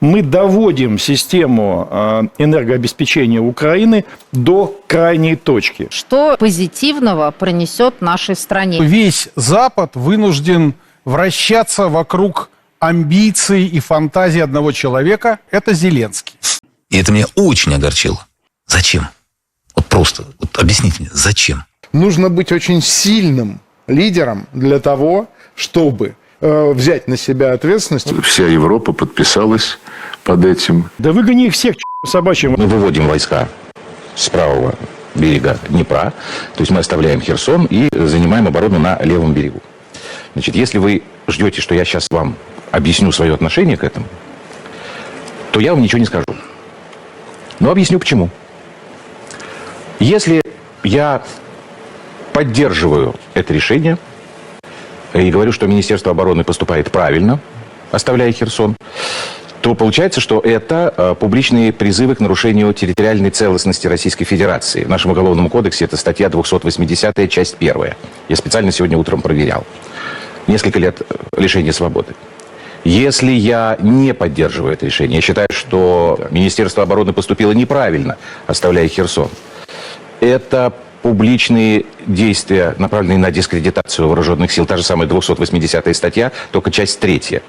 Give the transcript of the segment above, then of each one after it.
мы доводим систему э, энергообеспечения Украины до крайней точки. Что позитивного принесет нашей стране? Весь Запад вынужден вращаться вокруг амбиций и фантазий одного человека. Это Зеленский. И это меня очень огорчило. Зачем? Вот просто, вот объясните мне, зачем? Нужно быть очень сильным лидером для того, чтобы взять на себя ответственность. Вся Европа подписалась под этим. Да выгони их всех, собачьим. Мы выводим войска с правого берега Днепра, то есть мы оставляем Херсон и занимаем оборону на левом берегу. Значит, если вы ждете, что я сейчас вам объясню свое отношение к этому, то я вам ничего не скажу. Но объясню почему. Если я поддерживаю это решение и говорю, что Министерство обороны поступает правильно, оставляя Херсон, то получается, что это э, публичные призывы к нарушению территориальной целостности Российской Федерации. В нашем Уголовном кодексе это статья 280, часть 1. Я специально сегодня утром проверял. Несколько лет э, лишения свободы. Если я не поддерживаю это решение, я считаю, что Министерство обороны поступило неправильно, оставляя Херсон, это публичные действия, направленные на дискредитацию вооруженных сил. Та же самая 280 статья, только часть третья.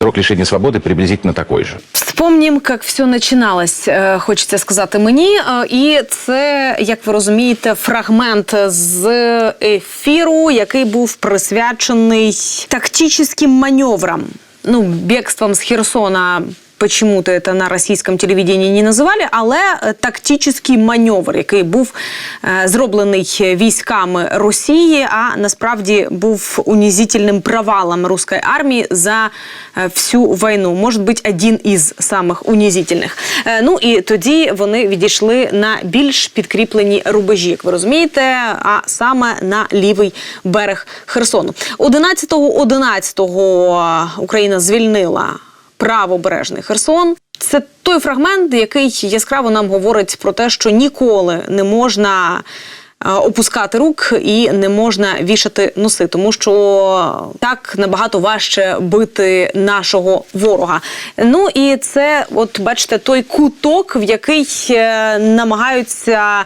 Срок лишения свободи приблизительно такой же. Вспомнім, як все починалось, е, хочеться сказати мені. Е, І це, як ви розумієте, фрагмент з ефіру, який був присвячений тактичним маневрам. Ну, бегством з Херсона. Почему-то это на російському телевидении не називали, але е, тактичний маневр, який був е, зроблений військами Росії, а насправді був унизительним провалом руської армії за е, всю війну. Може бути один із самих унизительних. Е, Ну і тоді вони відійшли на більш підкріплені рубежі, як ви розумієте, а саме на лівий берег Херсону. 11.11 Україна звільнила правобережний Херсон. Це той фрагмент, який яскраво нам говорить про те, що ніколи не можна. Е, Опускати рук і не можна вішати носи, тому що так набагато важче бити нашого ворога. Ну і це, от бачите, той куток, в який е, намагаються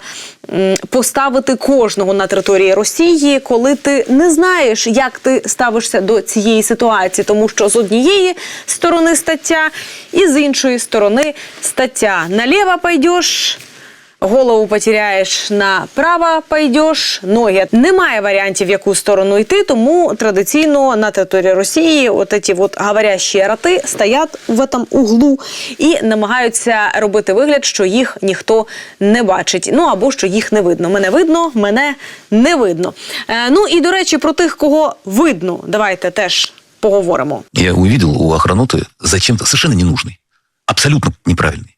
поставити кожного на території Росії, коли ти не знаєш, як ти ставишся до цієї ситуації, тому що з однієї сторони стаття, і з іншої сторони стаття. Наліво пойдеш Голову потеряєш направо пойдеш, ноги. Немає варіантів, в яку сторону йти, тому традиційно на території Росії от ці от говорящі роти стоять в этом углу і намагаються робити вигляд, що їх ніхто не бачить. Ну або що їх не видно. Мене видно, мене не видно. Е, ну і до речі, про тих, кого видно, давайте теж поговоримо. Я увидел у охраноты зачем-то совершенно ненужный, абсолютно неправильный.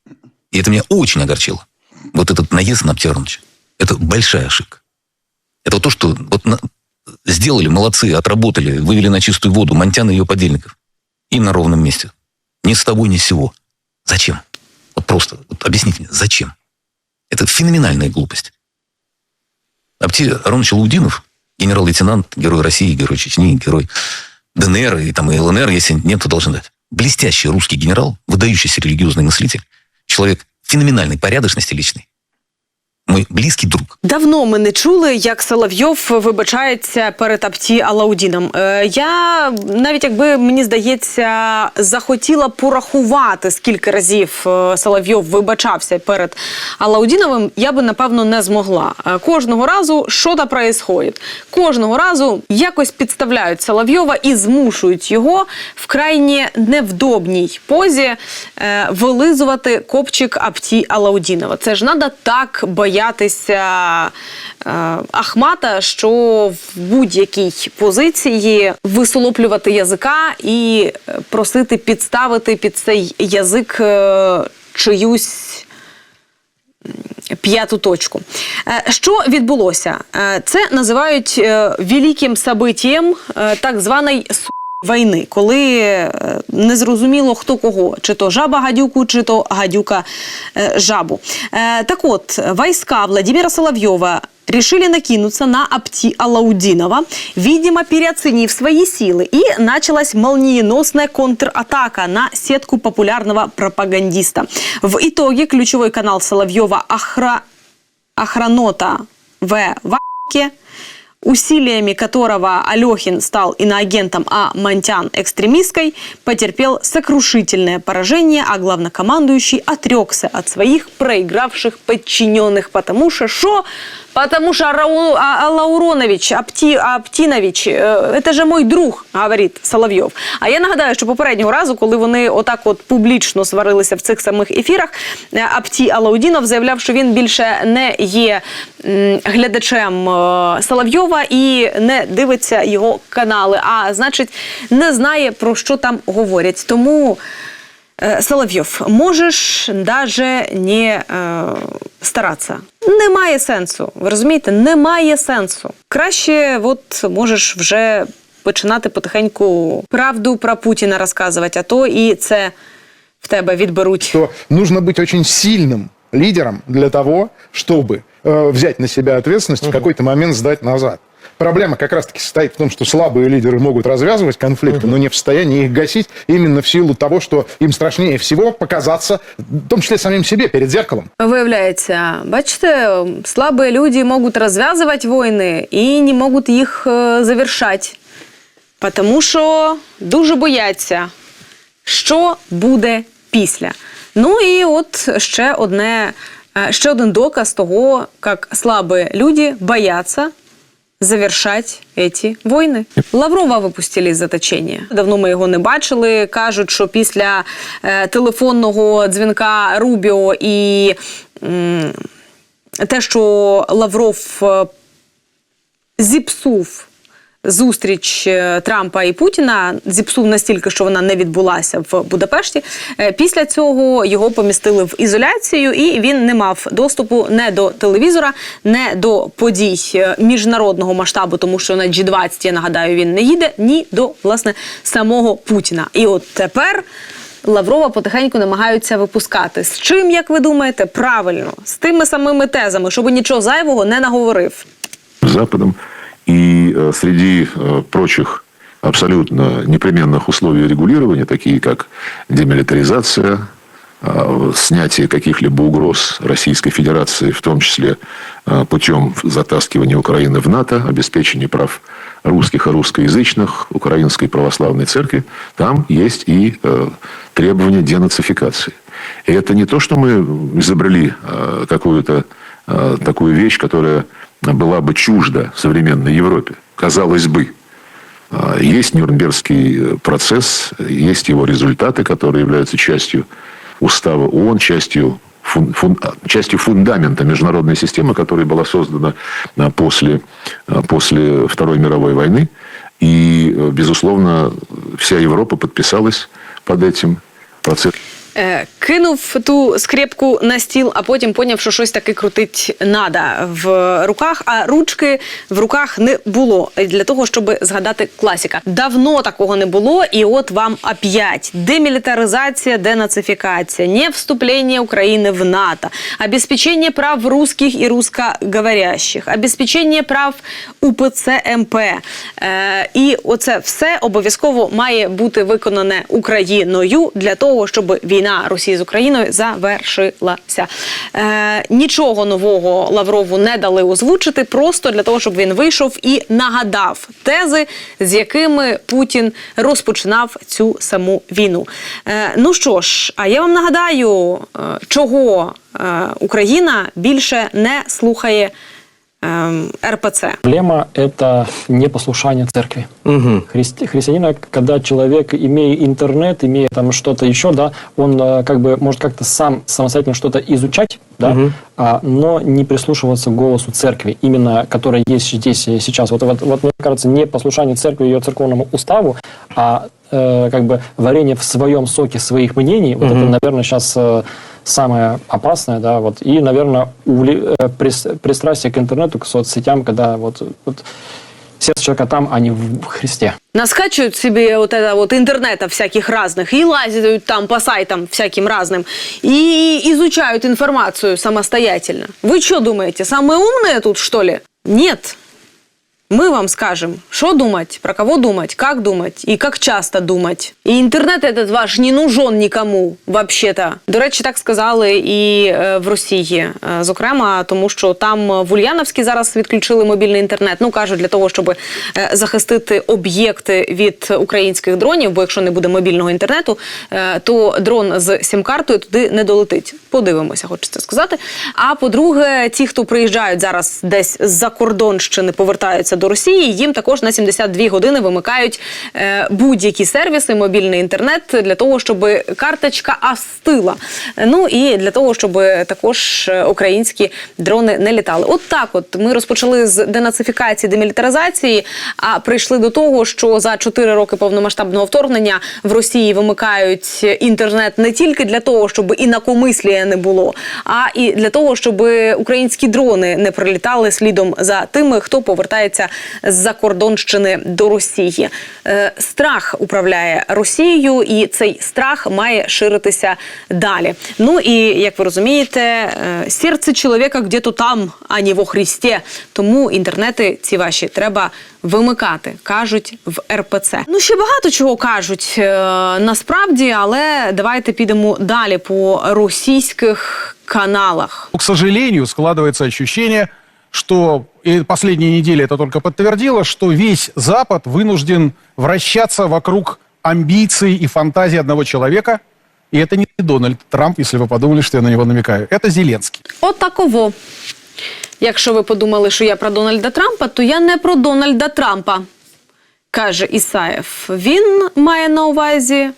И это меня очень огорчило. Вот этот наезд на Аптероновича. Это большая ошибка. Это то, что вот на- сделали, молодцы, отработали, вывели на чистую воду Монтяна и ее подельников. И на ровном месте. Ни с того, ни с сего. Зачем? Вот просто, вот объясните мне, зачем? Это феноменальная глупость. Апти Аронович Лаудинов, генерал-лейтенант, герой России, герой Чечни, герой ДНР и, там, и ЛНР, если нет, то должен дать. Блестящий русский генерал, выдающийся религиозный мыслитель, человек феноменальной порядочности личной. Мой близкий друг. Давно ми не чули, як Соловйов вибачається перед Апті Алаудіном. Е, я навіть якби мені здається, захотіла порахувати, скільки разів е, Соловйов вибачався перед Алаудіновим, я би напевно не змогла. Е, Кожного разу що то происходит. Кожного разу якось підставляють Соловйова і змушують його в крайні невдобній позі е, вилизувати копчик Апті Алаудінова. Це ж треба так боятися е, Ахмата, що в будь-якій позиції висолоплювати язика і е, просити підставити під цей язик е, чиюсь п'яту точку. Е, Що відбулося? Е, Це називають великим событием так званої «су** війни, коли е, незрозуміло хто кого, чи то жаба гадюку, чи то гадюка е, жабу. Е, Так от, війська Владимира Соловйова решили накинуться на Апти Алаудинова, видимо, переоценив свои силы, и началась молниеносная контратака на сетку популярного пропагандиста. В итоге ключевой канал Соловьева Охра... Охранота В. Ваке усилиями которого Алехин стал иноагентом, а Монтян – экстремисткой, потерпел сокрушительное поражение, а главнокомандующий отрекся от своих проигравших подчиненных, потому что что? Потому что Рау, а, Лауронович, Апті, Аптінович, це же мой друг, говорить Соловйов. А я нагадаю, що попереднього разу, коли вони отак от публічно сварилися в цих самих ефірах, е, Апті Алаудінов заявляв, що він більше не є глядачем е, Соловйова і не дивиться його канали, а значить, не знає про що там говорять. Тому. Е, Соловйов, можеш даже не е, старатися. Немає сенсу. Ви розумієте? Немає сенсу. Краще, от можеш вже починати потихеньку правду про Путіна розказувати, а то і це в тебе відберуть. что нужно быть очень сильным лидером для того, чтобы э, взять на себя ответственность в какой-то момент сдать назад. Проблема как раз-таки состоит в том, что слабые лидеры могут развязывать конфликты, но не в состоянии их гасить именно в силу того, что им страшнее всего показаться, в том числе самим себе, перед зеркалом. Виявляється, бачите, слабі люди можуть розв'язувати війни і не можуть їх е, завершати. Тому що дуже бояться, що буде після. Ну і от ще одне, е, ще один доказ того, як слабі люди бояться завершать эти війни. Лаврова випустили з заточення. Давно ми його не бачили. Кажуть, що після е, телефонного дзвінка Рубіо і м, те, що Лавров е, зіпсув зустріч е, Трампа і Путіна, зіпсув настільки, що вона не відбулася в Будапешті. Е, Після цього його помістили в ізоляцію, і він не мав доступу не до телевізора, не до подій е, міжнародного масштабу, тому що на G20, я нагадаю, він не їде, ні до власне самого Путіна. І от тепер. Лаврова потихеньку намагаються випускати. З чим, як ви думаєте, правильно, з тими самими тезами, щоб нічого зайвого не наговорив. Западом. И э, среди э, прочих абсолютно непременных условий регулирования, такие как демилитаризация, э, снятие каких-либо угроз Российской Федерации, в том числе путем затаскивания Украины в НАТО, обеспечения прав русских и русскоязычных, Украинской православной церкви, там есть и требования денацификации. И это не то, что мы изобрели какую-то такую вещь, которая была бы чужда современной Европе. Казалось бы, а, есть Нюрнбергский э, процесс, есть его результаты, которые являются частью устава ООН, частью, фун- фун- а, частью фундамента международной системы, которая была создана а, после, после Второй мировой войны. И, э, безусловно, вся Европа подписалась под этим процессом. Е, кинув ту скрепку на стіл, а потім поняв, що щось таки крутить надо в руках, а ручки в руках не було для того, щоб згадати класіка. Давно такого не було, і от вам опять демілітаризація, денацифікація, не вступлення України в НАТО, обеспечення прав русських і русскоговорящих, обеспечення прав УПЦ МП. Е, і оце все обов'язково має бути виконане Україною для того, щоб війна Росії з Україною завершилася. Е, нічого нового Лаврову не дали озвучити, просто для того, щоб він вийшов і нагадав тези, з якими Путін розпочинав цю саму війну. Е, ну що ж, а я вам нагадаю, е, чого е, Україна більше не слухає РПЦ. Проблема – это непослушание церкви. Христи- христианина, когда человек, имея интернет, имея там что-то еще, да, он э, как бы может как-то сам самостоятельно что-то изучать, да, а, но не прислушиваться к голосу церкви, именно которая есть здесь и сейчас. Вот, вот, вот мне кажется, не послушание церкви ее церковному уставу, а э, как бы варенье в своем соке своих мнений, вот это, наверное, сейчас самое опасное, да, вот, и, наверное, увле- э, прис- пристрастие к интернету, к соцсетям, когда вот, вот сердце человека там, а не в Христе. Наскачивают себе вот это вот интернета всяких разных и лазят там по сайтам всяким разным и изучают информацию самостоятельно. Вы что думаете, самые умные тут что ли? Нет. Мы вам скажем, что думать, про кого думать, как думать и как часто думать. І інтернет этот ваш не нужен нікому, вообще-то. До речі, так сказали і е, в Росії, е, зокрема, тому що там в Ульяновській зараз відключили мобільний інтернет. Ну кажуть, для того, щоб е, захистити об'єкти від українських дронів. Бо якщо не буде мобільного інтернету, то дрон з сім-картою туди не долетить. Подивимося, хочеться сказати. А по-друге, ті, хто приїжджають зараз десь з-за кордонщини, повертаються до Росії, їм також на 72 години вимикають е, будь-які сервіси, мобільний інтернет для того, щоб карточка остила. Ну і для того, щоб також е, українські дрони не літали. От так, от ми розпочали з денацифікації, демілітаризації, а прийшли до того, що за 4 роки повномасштабного вторгнення в Росії вимикають інтернет не тільки для того, щоб інакомислія не було, а і для того, щоб українські дрони не прилітали слідом за тими, хто повертається з-за кордонщини до Росії. Е, страх управляє Росією, і цей страх має ширитися далі. Ну і як ви розумієте, е, серце чоловіка где-то там, а не во Христі. Тому інтернети ці ваші треба вимикати, кажуть в РПЦ. Ну ще багато чого кажуть е, насправді, але давайте підемо далі по російських каналах. К сожалению, складывается ощущение, что и последние недели это только подтвердило, что весь Запад вынужден вращаться вокруг амбиций и фантазий одного человека. И это не Дональд Трамп, если вы подумали, что я на него намекаю. Это Зеленский. От таково. Якщо ви подумали, що я про Дональда Трампа, то я не про Дональда Трампа, каже Ісаєв. Він має на увазі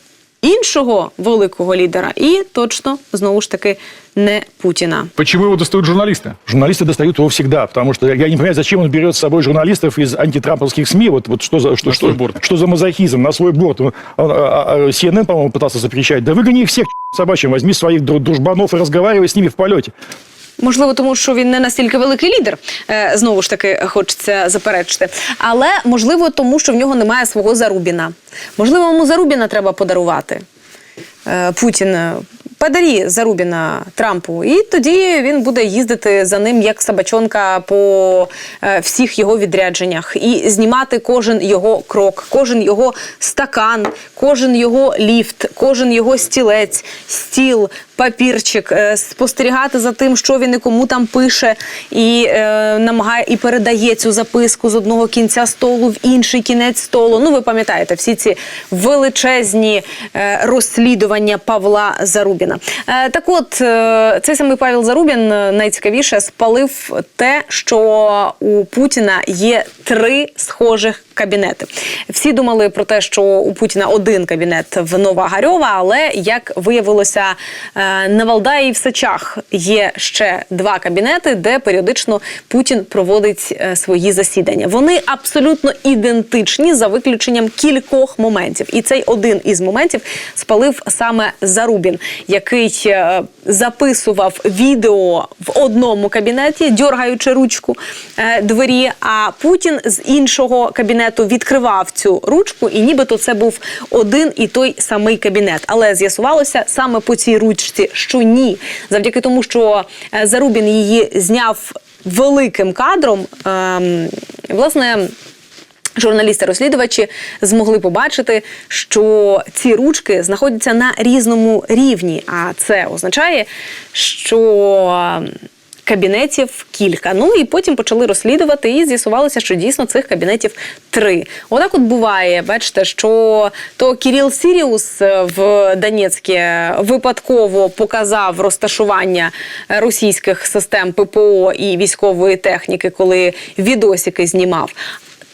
іншого великого лідера, і точно знову ж таки не Путіна. Почему его достают журналисты? Журналисты достают его всегда, потому что я не понимаю, зачем он берет с собой журналистов из антитрамповских СМИ. Вот, вот что, за, что, На свой что, борт. что за мазохизм на свой борт. Он, а, а, а, CNN, по-моему, пытался запрещать. Да выгони их всех к собачьим, возьми своих дру- дружбанов и разговаривай с ними в полете. Можливо, тому що він не настільки великий лідер, е, знову ж таки хочеться заперечити. Але можливо, тому що в нього немає свого Зарубіна. Можливо, йому Зарубіна треба подарувати. Е, Путін е, подарі Зарубіна Трампу, і тоді він буде їздити за ним як собачонка по всіх його відрядженнях і знімати кожен його крок, кожен його стакан, кожен його ліфт, кожен його стілець, стіл, папірчик, е, спостерігати за тим, що він і кому там пише, і е, намагає і передає цю записку з одного кінця столу в інший кінець столу. Ну, ви пам'ятаєте, всі ці величезні е, розслідування Павла Зарубіна. Е, так от, е, цей самий Павел Зарубін е, найцікавіше спалив те, що у Путіна є три схожих кабінети. Всі думали про те, що у Путіна один кабінет в Нова Гарьова, але як виявилося, е, на Валдаї в Сачах є ще два кабінети, де періодично Путін проводить е, свої засідання. Вони абсолютно ідентичні за виключенням кількох моментів. І цей один із моментів спалив саме Зарубін, який е, записував відео в одному кабінеті, дьоргаючи ручку е, двері. А Путін з іншого кабінету відкривав цю ручку, і нібито це був один і той самий кабінет. Але з'ясувалося саме по цій ручці, що ні, завдяки тому, що е, Зарубін її зняв великим кадром. ем, власне. Журналісти-розслідувачі змогли побачити, що ці ручки знаходяться на різному рівні. А це означає, що кабінетів кілька. Ну і потім почали розслідувати, і з'ясувалося, що дійсно цих кабінетів три. Отак от буває. Бачите, що то Кіріл Сіріус в Донецьке випадково показав розташування російських систем ППО і військової техніки, коли відосики знімав.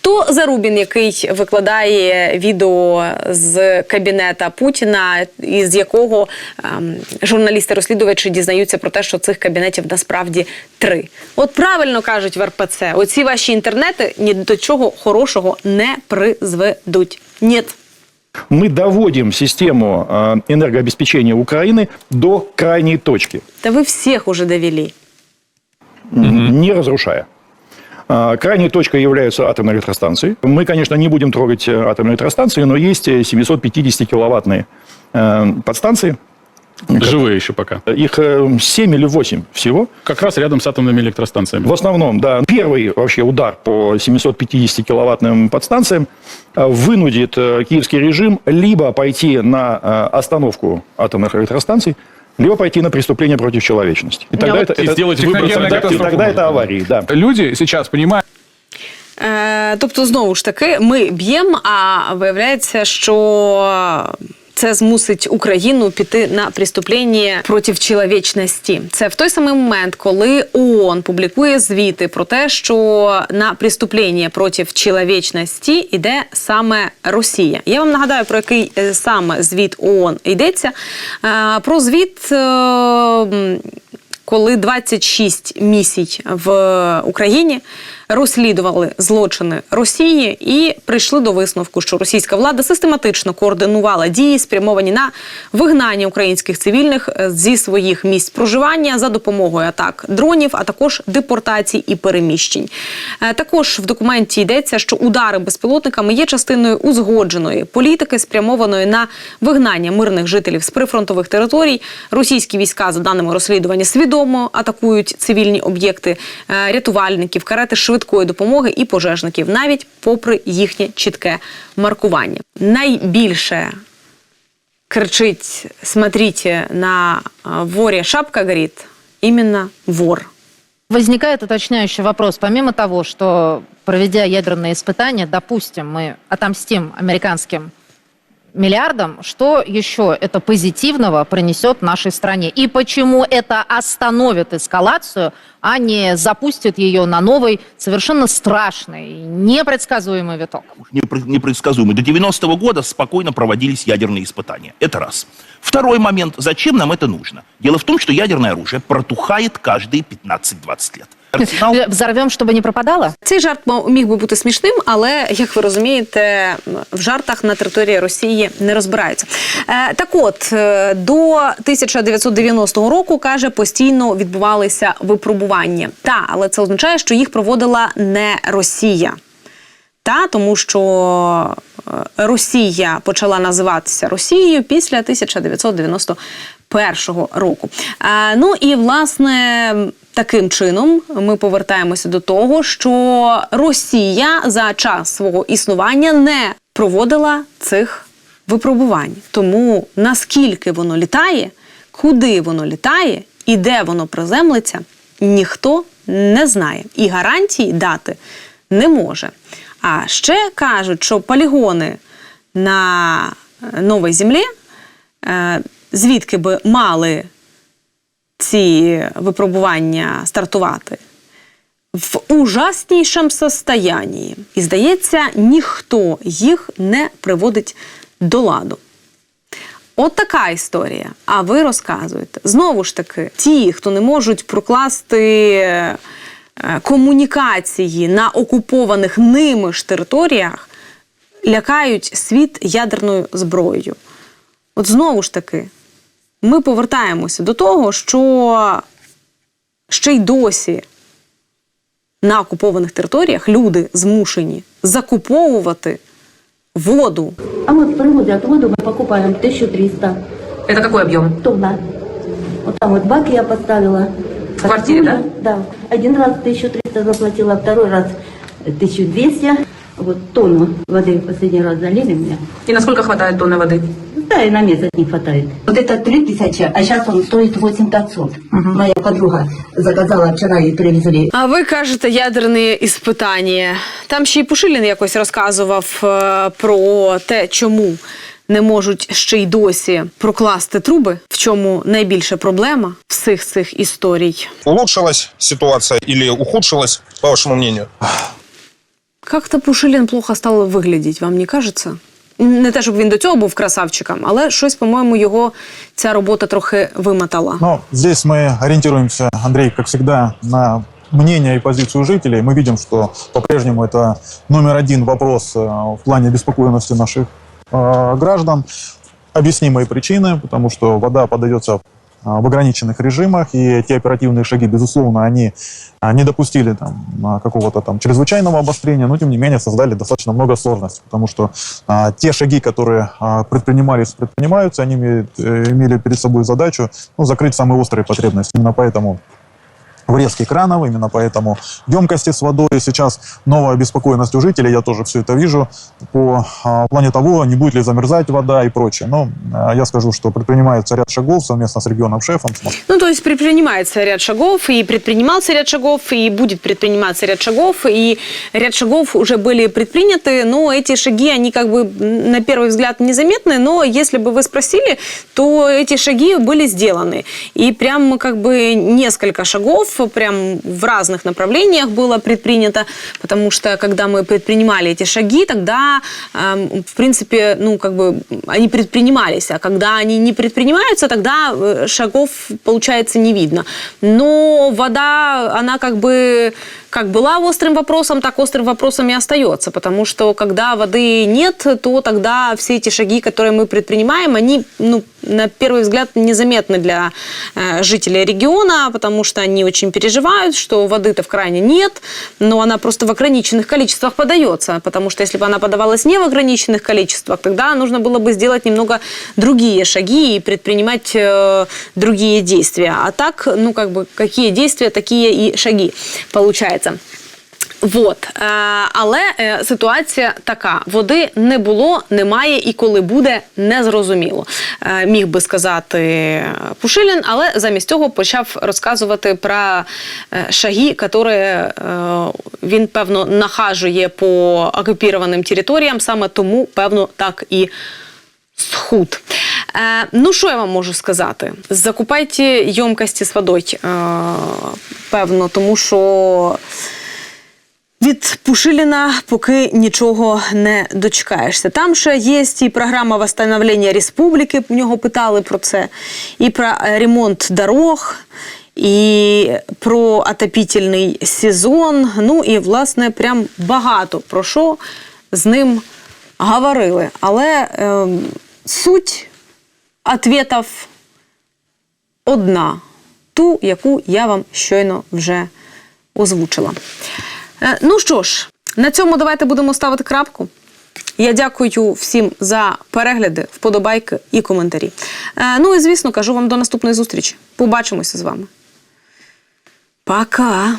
То Зарубін, який викладає відео з кабінета Путіна, із якого ем, журналісти-розслідувачі дізнаються про те, що цих кабінетів насправді три. От правильно кажуть в РПЦ, оці ваші інтернети ні до чого хорошого не призведуть. Ні. Мы доводим систему э, энергообеспечения Украины до крайней точки, Та ви всіх уже довели. не разрушая. А, Крайней точкой являются атомные электростанции. Мы, конечно, не будем трогать э, атомные электростанции, но есть э, 750-киловаттные э, подстанции. Живые еще пока. Их 7 или 8 всего. Как раз рядом с атомными электростанциями. В основном, да. Первый вообще удар по 750-киловаттным подстанциям э, вынудит э, киевский режим либо пойти на э, остановку атомных электростанций, либо пойти на преступление против человечности. И тогда, вот это, и это- сделать тогда- выбор тогда, катастрофу. тогда это аварии, да. Люди сейчас понимают, Е, тобто, знову ж таки, ми б'ємо, а виявляється, що. це змусить Україну піти на преступлення проти чоловічності. Це в той самий момент, коли ООН публікує звіти про те, що на преступлення проти чоловічності йде саме Росія. Я вам нагадаю про який е, саме звіт ООН йдеться. Е, Про звіт. е, коли 26 місій в Україні розслідували злочини Росії і прийшли до висновку, що російська влада систематично координувала дії, спрямовані на вигнання українських цивільних е, зі своїх місць проживання за допомогою атак дронів, а також депортацій і переміщень. Е, Також в документі йдеться, що удари безпілотниками є частиною узгодженої політики, спрямованої на вигнання мирних жителів з прифронтових територій. Російські війська, за даними розслідування, свідомо атакують цивільні об'єкти е, рятувальників, карети швидкої допомоги і пожежників, навіть попри їхнє чітке маркування. Найбільше кричить «Смотрите, на е, ворі шапка горит» именно вор. Возникает уточняющий вопрос. Помимо того, что, проведя ядерные испытания, допустим, мы отомстим американским миллиардам, что еще это позитивного принесет нашей стране? И почему это остановит эскалацию, а не запустит ее на новый, совершенно страшный, непредсказуемый виток? непре- непредсказуемый. До 90-го года спокойно проводились ядерные испытания. Это раз. Второй момент. Зачем нам это нужно? Дело в том, что ядерное оружие протухает каждые 15-20 лет. Арсенал Взорвем, чтобы не пропадало? Цей жарт міг би бути смішним, але як ви розумієте, в жартах на території Росії не розбираються. Е, так от е, до 1990 року каже, постійно відбувалися випробування. Та, але це означає, що їх проводила не Росія. Та тому, що е, Росія почала називатися Росією після 1991 року. Е, Ну і власне таким чином ми повертаємося до того, що Росія за час свого існування не проводила цих випробувань. Тому наскільки воно літає, куди воно літає і де воно приземлиться, ніхто не знає. І гарантій дати не може. А ще кажуть, що полігони на новій землі, е, звідки би мали ці випробування стартувати, в ужаснішому состоянні. І здається, ніхто їх не приводить до ладу. От така історія. А ви розказуєте. Знову ж таки, ті, хто не можуть прокласти е, комунікації на окупованих ними ж територіях, лякають світ ядерною зброєю. От знову ж таки, ми повертаємося до того, що ще й досі на окупованих територіях люди змушені закуповувати воду А вот привозят воду, мы покупаем 1300 Это какой объем? тонна. Вот там вот бак я поставила. В квартире, да? Да. Один раз 1300 заплатила, второй раз 1200. Вот тонну воды последний раз залили мне. И насколько хватает тонны воды? Да, и на месяц не хватает. Вот это 3000, а сейчас он стоит 8500. Моя подруга заказала вчера и привезли. А ви кажете ядерне іспитання. Там ще й Пушилін якось розказував е, про те, чому не можуть ще й досі прокласти труби, в чому найбільша проблема всіх цих історій. Улучшилась ситуация или ухудшилась, по вашему мнению? Как-то Пушилін плохо став виглядіти, вам не кажеться? Не те, щоб він до цього був красавчиком, але щось, по-моєму, його ця робота трохи вимотала. Но здесь мы ориентируемся, Андрей, как всегда, на мнение и позицию жителей. Мы видим, что по-прежнему это номер один вопрос э, в плане беспокойности наших э, граждан. Объяснимые причины, потому что вода подается а, в ограниченных режимах, и те оперативные шаги, безусловно, они а, не допустили там а, какого-то там чрезвычайного обострения, но тем не менее создали достаточно много сложностей, потому что а, те шаги, которые а, предпринимались, предпринимаются, они имеют, э, имели перед собой задачу ну, закрыть самые острые потребности. Именно поэтому врезки кранов, именно поэтому емкости с водой. Сейчас новая обеспокоенность у жителей, я тоже все это вижу, по а, плане того, не будет ли замерзать вода и прочее. Но а, я скажу, что предпринимается ряд шагов совместно с регионом шефом. Ну, то есть предпринимается ряд шагов, и предпринимался ряд шагов, и будет предприниматься ряд шагов, и ряд шагов уже были предприняты, но эти шаги, они как бы на первый взгляд незаметны, но если бы вы спросили, то эти шаги были сделаны. И прям как бы несколько шагов прям в разных направлениях было предпринято, потому что когда мы предпринимали эти шаги, тогда, эм, в принципе, ну, как бы они предпринимались, а когда они не предпринимаются, тогда э, шагов, получается, не видно. Но вода, она как бы как была острым вопросом, так острым вопросом и остается, потому что когда воды нет, то тогда все эти шаги, которые мы предпринимаем, они, ну, на первый взгляд, незаметны для э, жителей региона, потому что они очень переживают, что воды-то в кране нет, но она просто в ограниченных количествах подается, потому что если бы она подавалась не в ограниченных количествах, тогда нужно было бы сделать немного другие шаги и предпринимать э, другие действия. А так, ну, как бы, какие действия, такие и шаги, получается. Вот, е, але е, ситуація така: води не було, немає, і коли буде, незрозуміло. Е, Міг би сказати Пушилін, але замість цього почав розказувати про шаги, які він певно нахажує по окупованим територіям. Саме тому, певно, так і схуд. Е, ну, що я вам можу сказати? Закупайте ємкості з водою, е, певно, тому що. Від Пушиліна поки нічого не дочекаєшся. Там ще є і програма восстановлення республіки, в нього питали про це, і про ремонт дорог, і про отопітельний сезон. Ну і, власне, прям багато про що з ним говорили. Але е, суть ответів одна, ту, яку я вам щойно вже озвучила. Е, Ну що ж, на цьому давайте будемо ставити крапку. Я дякую всім за перегляди, вподобайки і коментарі. Е, Ну і звісно, кажу вам до наступної зустрічі. Побачимося з вами. Пока!